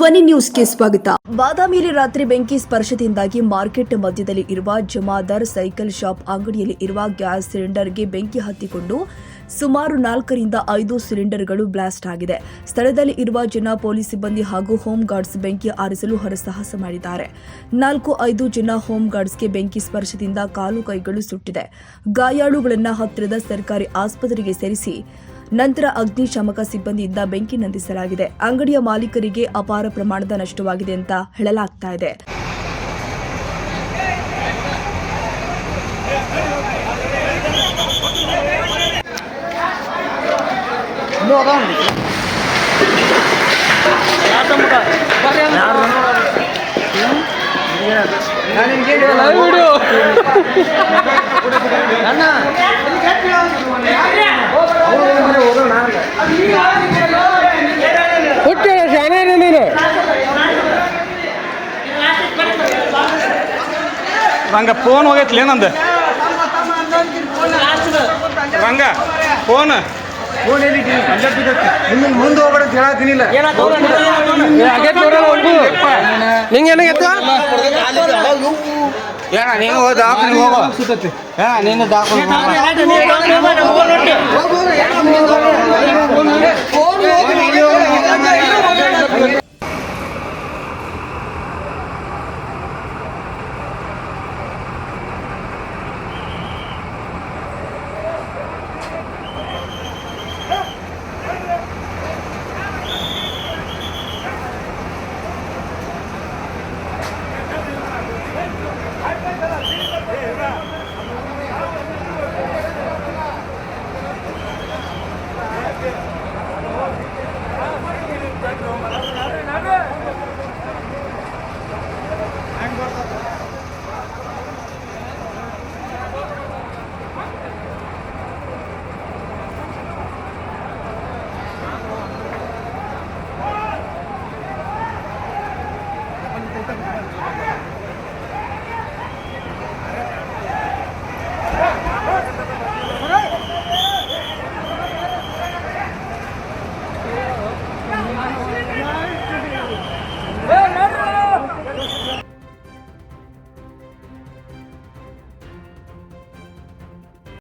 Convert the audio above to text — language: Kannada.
ಧ್ವನಿ ನ್ಯೂಸ್ಗೆ ಸ್ವಾಗತ. ಬಾದಾಮಿಯಲ್ಲಿ ರಾತ್ರಿ ಬೆಂಕಿ ಸ್ಪರ್ಶದಿಂದಾಗಿ ಮಾರ್ಕೆಟ್ ಮಧ್ಯದಲ್ಲಿ ಇರುವ ಜಮಾದಾರ್ ಸೈಕಲ್ ಶಾಪ್ ಅಂಗಡಿಯಲ್ಲಿ ಇರುವ ಗ್ಯಾಸ್ ಸಿಲಿಂಡರ್ಗೆ ಬೆಂಕಿ ಹತ್ತಿಕೊಂಡು ಸುಮಾರು ನಾಲ್ಕರಿಂದ ಐದು ಸಿಲಿಂಡರ್ಗಳು ಬ್ಲಾಸ್ಟ್ ಆಗಿದೆ. ಸ್ಥಳದಲ್ಲಿ ಇರುವ ಜನ ಪೊಲೀಸ್ ಸಿಬ್ಬಂದಿ ಹಾಗೂ ಹೋಮ್ ಗಾರ್ಡ್ಸ್ ಬೆಂಕಿ ಆರಿಸಲು ಹರಸಾಹಸ ಮಾಡಿದ್ದಾರೆ. ನಾಲ್ಕು ಐದು ಜನ ಹೋಮ್ ಗಾರ್ಡ್ಸ್ಗೆ ಬೆಂಕಿ ಸ್ಪರ್ಶದಿಂದ ಕಾಲು ಕೈಗಳು ಸುಟ್ಟಿದೆ. ಗಾಯಾಳುಗಳನ್ನು ಹತ್ತಿರದ ಸರ್ಕಾರಿ ಆಸ್ಪತ್ರೆಗೆ ಸೇರಿಸಿ ನಂತರ ಅಗ್ನಿಶಾಮಕ ಸಿಬ್ಬಂದಿಯಿಂದ ಬೆಂಕಿ ನಂದಿಸಲಾಗಿದೆ. ಅಂಗಡಿಯ ಮಾಲೀಕರಿಗೆ ಅಪಾರ ಪ್ರಮಾಣದ ನಷ್ಟವಾಗಿದೆ ಅಂತ ಹೇಳಲಾಗ್ತಾ ಇದೆ. ಹುಟ್ಟಿ ಶಾನೆ ನೀನು ರಂಗ ಫೋನ್ ಹೋಗೈತ್ಲಿ ಏನಂದ ರಂಗ ಫೋನ್ ಮುಂದೆ ಹೋಗ್ಬೇಡ ಅಂತ ಹೇಳತ್ತೀನಿಲ್ಲ ನಿಂಗೆ ಏನಾಗೈತ ಏನ ನೀನು ದಾಖಲೆ ಹೋಗೋ. ಏನ ನೀನು ಹೋಗೋ.